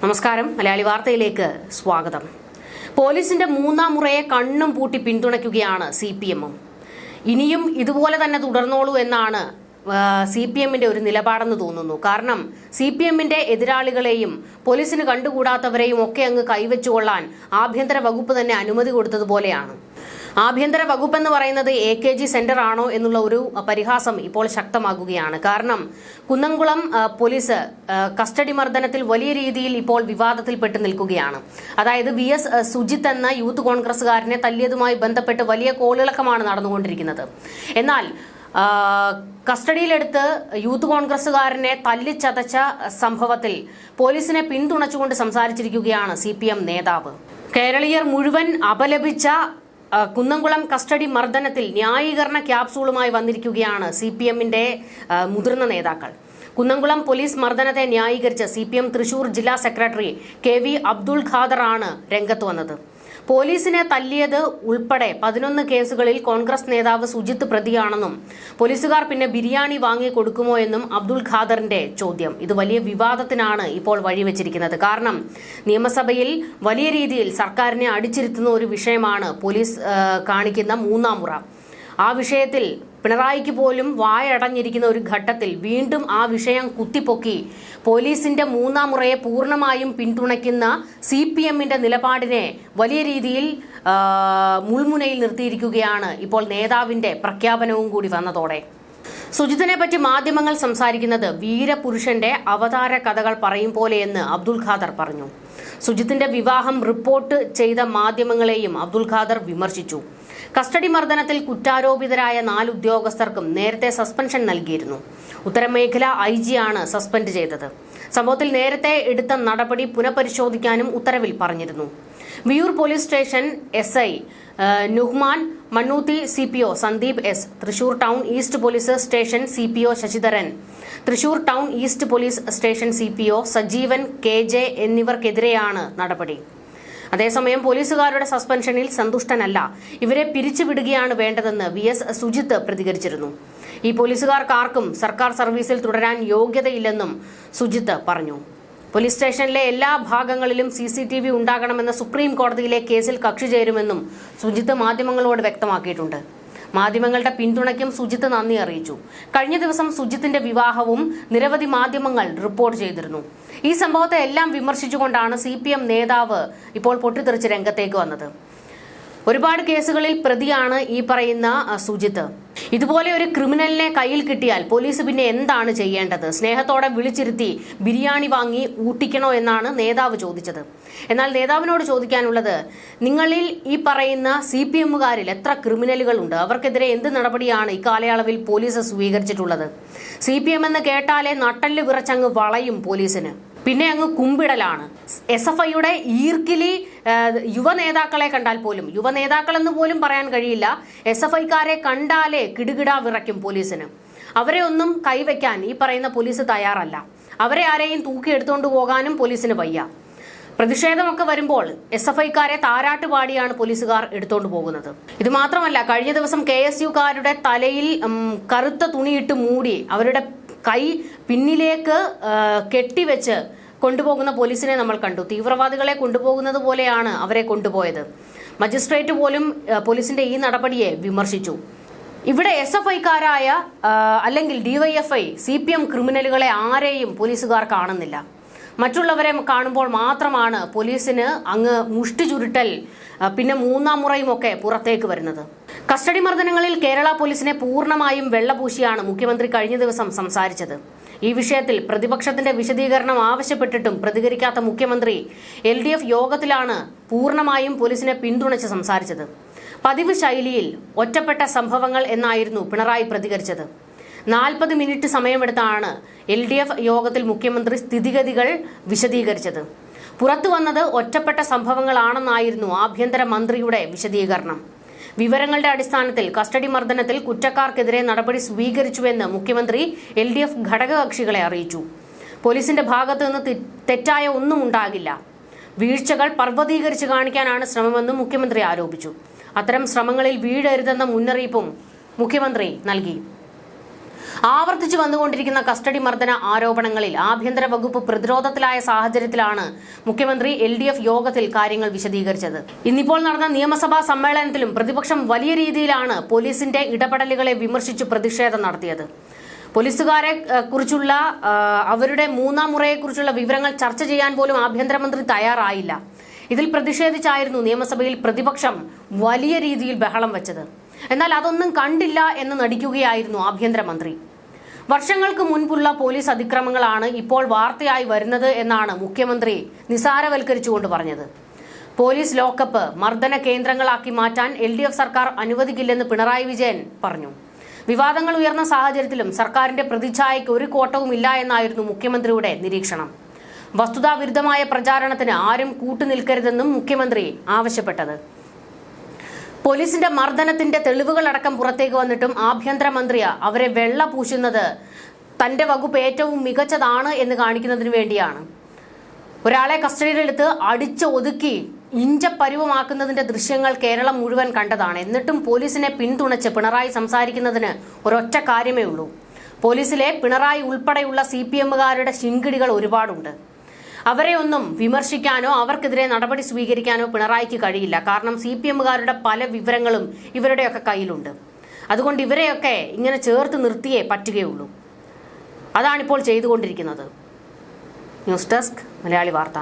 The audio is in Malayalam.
നമസ്കാരം. മലയാളി വാർത്തയിലേക്ക് സ്വാഗതം. പോലീസിന്റെ മൂന്നാം മുറയെ കണ്ണും പൂട്ടി പിന്തുണയ്ക്കുകയാണ് സി പി എമ്മും ഇനിയും ഇതുപോലെ തന്നെ തുടർന്നോളൂ എന്നാണ് സി പി എമ്മിന്റെ ഒരു നിലപാടെന്ന് തോന്നുന്നു. കാരണം സി പി എമ്മിന്റെ എതിരാളികളെയും പോലീസിന് കണ്ടുകൂടാത്തവരെയും ഒക്കെ അങ്ങ് കൈവച്ചുകൊള്ളാൻ ആഭ്യന്തര വകുപ്പ് തന്നെ അനുമതി കൊടുത്തതുപോലെയാണ്. ആഭ്യന്തര വകുപ്പ് എന്ന് പറയുന്നത് എ കെ ജി സെന്റർ ആണോ എന്നുള്ള ഒരു പരിഹാസം ഇപ്പോൾ ശക്തമാകുകയാണ്. കാരണം കുന്നംകുളം പോലീസ് കസ്റ്റഡി മർദ്ദനത്തിൽ വലിയ രീതിയിൽ ഇപ്പോൾ വിവാദത്തിൽപ്പെട്ട് നിൽക്കുകയാണ്. അതായത് വി എസ് സുജിത്ത് എന്ന യൂത്ത് കോൺഗ്രസുകാരനെ തല്ലിയതുമായി ബന്ധപ്പെട്ട് വലിയ കോളിളക്കമാണ് നടന്നുകൊണ്ടിരിക്കുന്നത്. എന്നാൽ കസ്റ്റഡിയിലെടുത്ത് യൂത്ത് കോൺഗ്രസുകാരനെ തല്ലിച്ചതച്ച സംഭവത്തിൽ പോലീസിനെ പിന്തുണച്ചുകൊണ്ട് സംസാരിച്ചിരിക്കുകയാണ് സി നേതാവ്. കേരളീയർ മുഴുവൻ അപലപിച്ച കുന്നംകുളം കസ്റ്റഡി മർദ്ദനത്തിൽ ന്യായീകരണ ക്യാപ്സൂളുമായി വന്നിരിക്കുകയാണ് സി പി എമ്മിന്റെ മുതിർന്ന നേതാക്കൾ. കുന്നംകുളം പോലീസ് മർദ്ദനത്തെ ന്യായീകരിച്ച് സി പി എം തൃശൂർ ജില്ലാ secretary K V Abdul Khader ആണ് രംഗത്ത് വന്നത്. പോലീസിനെ തല്ലിയത് ഉൾപ്പെടെ പതിനൊന്ന് കേസുകളിൽ കോൺഗ്രസ് നേതാവ് സുജിത്ത് പ്രതിയാണെന്നും പോലീസുകാർ പിന്നെ ബിരിയാണി വാങ്ങി കൊടുക്കുമോ എന്നും അബ്ദുൾ ഖാദറിന്റെ ചോദ്യം. ഇത് വലിയ വിവാദത്തിനാണ് ഇപ്പോൾ വഴിവെച്ചിരിക്കുന്നത്. കാരണം നിയമസഭയിൽ വലിയ രീതിയിൽ സർക്കാരിനെ അടിച്ചിരുത്തുന്ന ഒരു വിഷയമാണ് പോലീസ് കാണിക്കുന്ന മൂന്നാം മുറ. ആ വിഷയത്തിൽ പിണറായിക്ക് പോലും വായടഞ്ഞിരിക്കുന്ന ഒരു ഘട്ടത്തിൽ വീണ്ടും ആ വിഷയം കുത്തിപ്പൊക്കി. പോലീസിന്റെ മൂന്നാം മുറയെ പൂർണമായും പിന്തുണയ്ക്കുന്ന സി പി എമ്മിന്റെ നിലപാടിനെ വലിയ രീതിയിൽ മുൾമുനയിൽ നിർത്തിയിരിക്കുകയാണ് ഇപ്പോൾ നേതാവിന്റെ പ്രഖ്യാപനവും കൂടി വന്നതോടെ. സുജിത്തിനെ പറ്റി മാധ്യമങ്ങൾ സംസാരിക്കുന്നത് വീരപുരുഷന്റെ അവതാര കഥകൾ പറയും പോലെയെന്ന് അബ്ദുൽ ഖാദർ പറഞ്ഞു. സുജിത്തിന്റെ വിവാഹം റിപ്പോർട്ട് ചെയ്ത മാധ്യമങ്ങളെയും അബ്ദുൽ ഖാദർ വിമർശിച്ചു. കസ്റ്റഡി മർദ്ദനത്തിൽ കുറ്റാരോപിതരായ നാല് ഉദ്യോഗസ്ഥർക്കും നേരത്തെ സസ്പെൻഷൻ നൽകിയിരുന്നു. ഉത്തരമേഖല ഐ ജിയാണ് സസ്പെൻഡ് ചെയ്തത്. സംഭവത്തിൽ നേരത്തെ എടുത്ത നടപടി പുനഃപരിശോധിക്കാനും ഉത്തരവിൽ പറഞ്ഞിരുന്നു. Viyyur police station S I Nuhman Mannuthy C P O Sandeep S Thrissur town east police station C P O Sasidharan Thrissur town east police station C P O Sajeevan K J എന്നിവർക്കെതിരെയാണ് നടപടി. അതേസമയം പോലീസുകാരുടെ സസ്പെൻഷനിൽ സന്തുഷ്ടനല്ല. ഇവരെ പിരിച്ചുവിടുകയാണ് വേണ്ടതെന്ന് വി എസ് സുജിത്ത് പ്രതികരിച്ചിരുന്നു. ഈ പോലീസുകാർക്കാർക്കും സർക്കാർ സർവീസിൽ തുടരാൻ യോഗ്യതയില്ലെന്നും സുജിത്ത് പറഞ്ഞു. പോലീസ് സ്റ്റേഷനിലെ എല്ലാ ഭാഗങ്ങളിലും സി സി ടി വി ഉണ്ടാകണമെന്ന സുപ്രീം കോടതിയിലെ കേസിൽ കക്ഷി ചേരുമെന്നും സുജിത്ത് മാധ്യമങ്ങളോട് വ്യക്തമാക്കിയിട്ടുണ്ട്. മാധ്യമങ്ങളുടെ പിന്തുണയ്ക്കും സുജിത്ത് നന്ദി അറിയിച്ചു. കഴിഞ്ഞ ദിവസം സുജിത്തിന്റെ വിവാഹവും നിരവധി മാധ്യമങ്ങൾ റിപ്പോർട്ട് ചെയ്തിരുന്നു. ഈ സംഭവത്തെ എല്ലാം വിമർശിച്ചുകൊണ്ടാണ് സി നേതാവ് ഇപ്പോൾ പൊട്ടിത്തെറിച്ച് രംഗത്തേക്ക് വന്നത്. ഒരുപാട് കേസുകളിൽ പ്രതിയാണ് ഈ പറയുന്ന സുജിത്ത്. ഇതുപോലെ ഒരു ക്രിമിനലിനെ കയ്യിൽ കിട്ടിയാൽ പോലീസ് പിന്നെ എന്താണ് ചെയ്യേണ്ടത്? സ്നേഹത്തോടെ വിളിച്ചിരുത്തി ബിരിയാണി വാങ്ങി ഊട്ടിക്കണോ എന്നാണ് നേതാവ് ചോദിച്ചത്. എന്നാൽ നേതാവിനോട് ചോദിക്കാനുള്ളത് നിങ്ങളിൽ ഈ പറയുന്ന സി പി എമ്മുകാരിൽ എത്ര ക്രിമിനലുകളുണ്ട് അവർക്കെതിരെ എന്ത് നടപടിയാണ് ഇക്കാലയളവിൽ പോലീസ് സ്വീകരിച്ചിട്ടുള്ളത്? സി പി എം എന്ന് കേട്ടാലേ നട്ടൽ വിറച്ചങ്ങ് വളയും പോലീസിന്. പിന്നെ അങ്ങ് കുമ്പിടലാണ്. എസ് എഫ് ഐയുടെ ഈർക്കിലി യുവ നേതാക്കളെ കണ്ടാൽ പോലും യുവ നേതാക്കളെന്ന് പോലും പറയാൻ കഴിയില്ല. എസ് എഫ് ഐക്കാരെ കണ്ടാലേ കിടുകിടാ വിറയ്ക്കും പോലീസിന്. അവരെ ഒന്നും കൈവയ്ക്കാൻ ഈ പറയുന്ന പോലീസ് തയ്യാറല്ല. അവരെ ആരെയും തൂക്കിയെടുത്തുകൊണ്ട് പോകാനും പോലീസിന് വയ്യ. പ്രതിഷേധമൊക്കെ വരുമ്പോൾ എസ് എഫ് ഐക്കാരെ താരാട്ട് പാടിയാണ് പോലീസുകാർ എടുത്തുകൊണ്ട് പോകുന്നത്. ഇത് മാത്രമല്ല കഴിഞ്ഞ ദിവസം കെ എസ് യുക്കാരുടെ തലയിൽ കറുത്ത തുണിയിട്ട് മൂടി അവരുടെ കൈ പിന്നിലേക്ക് കെട്ടിവെച്ച് കൊണ്ടുപോകുന്ന പോലീസിനെ നമ്മൾ കണ്ടു. തീവ്രവാദികളെ കൊണ്ടുപോകുന്നത് പോലെയാണ് അവരെ കൊണ്ടുപോയത്. മജിസ്ട്രേറ്റ് പോലും പോലീസിന്റെ ഈ നടപടിയെ വിമർശിച്ചു. ഇവിടെ എസ് എഫ് ഐക്കാരായ അല്ലെങ്കിൽ ഡിവൈഎഫ്ഐ സി പി എം ക്രിമിനലുകളെ ആരെയും പോലീസുകാർ കാണുന്നില്ല. മറ്റുള്ളവരെ കാണുമ്പോൾ മാത്രമാണ് പോലീസിന് അങ്ങ് മുഷ്ടി ചുരുട്ടൽ പിന്നെ മൂന്നാം മുറയും ഒക്കെ പുറത്തേക്ക് വരുന്നത്. കസ്റ്റഡി മർദ്ദനങ്ങളിൽ കേരള പോലീസിനെ പൂർണമായും വെള്ളപൂശിയാണ് മുഖ്യമന്ത്രി കഴിഞ്ഞ ദിവസം സംസാരിച്ചത്. ഈ വിഷയത്തിൽ പ്രതിപക്ഷത്തിന്റെ വിശദീകരണം ആവശ്യപ്പെട്ടിട്ടും പ്രതികരിക്കാത്ത മുഖ്യമന്ത്രി എൽ ഡി എഫ് യോഗത്തിലാണ് പൂർണമായും പോലീസിനെ പിന്തുണച്ച് സംസാരിച്ചത്. പതിവ് ശൈലിയിൽ ഒറ്റപ്പെട്ട സംഭവങ്ങൾ എന്നായിരുന്നു പിണറായി പ്രതികരിച്ചത്. നാൽപ്പത് മിനിറ്റ് സമയമെടുത്താണ് എൽ ഡി എഫ് യോഗത്തിൽ മുഖ്യമന്ത്രി സ്ഥിതിഗതികൾ വിശദീകരിച്ചത്. പുറത്തു വന്നത് ഒറ്റപ്പെട്ട സംഭവങ്ങളാണെന്നായിരുന്നു ആഭ്യന്തര മന്ത്രിയുടെ വിശദീകരണം. വിവരങ്ങളുടെ അടിസ്ഥാനത്തിൽ കസ്റ്റഡി മർദ്ദനത്തിൽ കുറ്റക്കാർക്കെതിരെ നടപടി സ്വീകരിച്ചുവെന്ന് മുഖ്യമന്ത്രി എൽ ഡി എഫ് ഘടകകക്ഷികളെ അറിയിച്ചു. പോലീസിന്റെ ഭാഗത്തു നിന്ന് തെറ്റായ ഒന്നും ഉണ്ടാകില്ല. വീഴ്ചകൾ പർവതീകരിച്ച് കാണിക്കാനാണ് ശ്രമമെന്നും മുഖ്യമന്ത്രി ആരോപിച്ചു. അത്തരം ശ്രമങ്ങളിൽ വീഴരുതെന്ന മുന്നറിയിപ്പും മുഖ്യമന്ത്രി നൽകി. ആവർത്തിച്ചു വന്നുകൊണ്ടിരിക്കുന്ന കസ്റ്റഡി മർദ്ദന ആരോപണങ്ങളിൽ ആഭ്യന്തര വകുപ്പ് പ്രതിരോധത്തിലായ സാഹചര്യത്തിലാണ് മുഖ്യമന്ത്രി എൽ ഡി എഫ് യോഗത്തിൽ കാര്യങ്ങൾ വിശദീകരിച്ചത്. ഇന്നിപ്പോൾ നടന്ന നിയമസഭാ സമ്മേളനത്തിലും പ്രതിപക്ഷം വലിയ രീതിയിലാണ് പോലീസിന്റെ ഇടപെടലുകളെ വിമർശിച്ച് പ്രതിഷേധം നടത്തിയത്. പോലീസുകാരെ കുറിച്ചുള്ള അവരുടെ മൂന്നാം മുറയെക്കുറിച്ചുള്ള വിവരങ്ങൾ ചർച്ച ചെയ്യാൻ പോലും ആഭ്യന്തരമന്ത്രി തയ്യാറായില്ല. ഇതിൽ പ്രതിഷേധിച്ചായിരുന്നു നിയമസഭയിൽ പ്രതിപക്ഷം വലിയ രീതിയിൽ ബഹളം വെച്ചത്. എന്നാൽ അതൊന്നും കണ്ടില്ല എന്ന് നടിക്കുകയായിരുന്നു ആഭ്യന്തരമന്ത്രി. വർഷങ്ങൾക്ക് മുൻപുള്ള പോലീസ് അതിക്രമങ്ങളാണ് ഇപ്പോൾ വാർത്തയായി വരുന്നത് എന്നാണ് മുഖ്യമന്ത്രി നിസാരവൽക്കരിച്ചുകൊണ്ട് പറഞ്ഞത്. പോലീസ് ലോക്കപ്പ് മർദ്ദന കേന്ദ്രങ്ങളാക്കി മാറ്റാൻ എൽ ഡി എഫ് സർക്കാർ അനുവദിക്കില്ലെന്ന് പിണറായി വിജയൻ പറഞ്ഞു. വിവാദങ്ങൾ ഉയർന്ന സാഹചര്യത്തിലും സർക്കാരിന്റെ പ്രതിച്ഛായയ്ക്ക് ഒരു കോട്ടവും ഇല്ല എന്നായിരുന്നു മുഖ്യമന്ത്രിയുടെ നിരീക്ഷണം. വസ്തുതാവിരുദ്ധമായ പ്രചാരണത്തിന് ആരും കൂട്ടുനിൽക്കരുതെന്നും മുഖ്യമന്ത്രി ആവശ്യപ്പെട്ടത്. പോലീസിന്റെ മർദ്ദനത്തിന്റെ തെളിവുകളടക്കം പുറത്തേക്ക് വന്നിട്ടും ആഭ്യന്തരമന്ത്രി അവരെ വെള്ള പൂശുന്നത് തന്റെ വകുപ്പ് ഏറ്റവും മികച്ചതാണ് എന്ന് കാണിക്കുന്നതിന് വേണ്ടിയാണ്. ഒരാളെ കസ്റ്റഡിയിലെടുത്ത് അടിച്ച് ഒതുക്കി ഇഞ്ചപ്പരിവമാക്കുന്നതിന്റെ ദൃശ്യങ്ങൾ കേരളം മുഴുവൻ കണ്ടതാണ്. എന്നിട്ടും പോലീസിനെ പിന്തുണച്ച് പിണറായി സംസാരിക്കുന്നതിന് ഒരൊറ്റ കാര്യമേ ഉള്ളൂ. പോലീസിലെ പിണറായി ഉൾപ്പെടെയുള്ള സി പി എമ്മുകാരുടെ ശിങ്കിടികൾ ഒരുപാടുണ്ട്. അവരെ ഒന്നും വിമർശിക്കാനോ അവർക്കെതിരെ നടപടി സ്വീകരിക്കാനോ പിണറായിക്ക് കഴിയില്ല. കാരണം സി പി എമ്മുകാരുടെ പല വിവരങ്ങളും ഇവരുടെയൊക്കെ കയ്യിലുണ്ട്. അതുകൊണ്ട് ഇവരെയൊക്കെ ഇങ്ങനെ ചേർത്ത് നിർത്തിയേ പറ്റുകയുള്ളൂ. അതാണിപ്പോൾ ചെയ്തുകൊണ്ടിരിക്കുന്നത്. ന്യൂസ് ഡെസ്ക് മലയാളി വാർത്ത.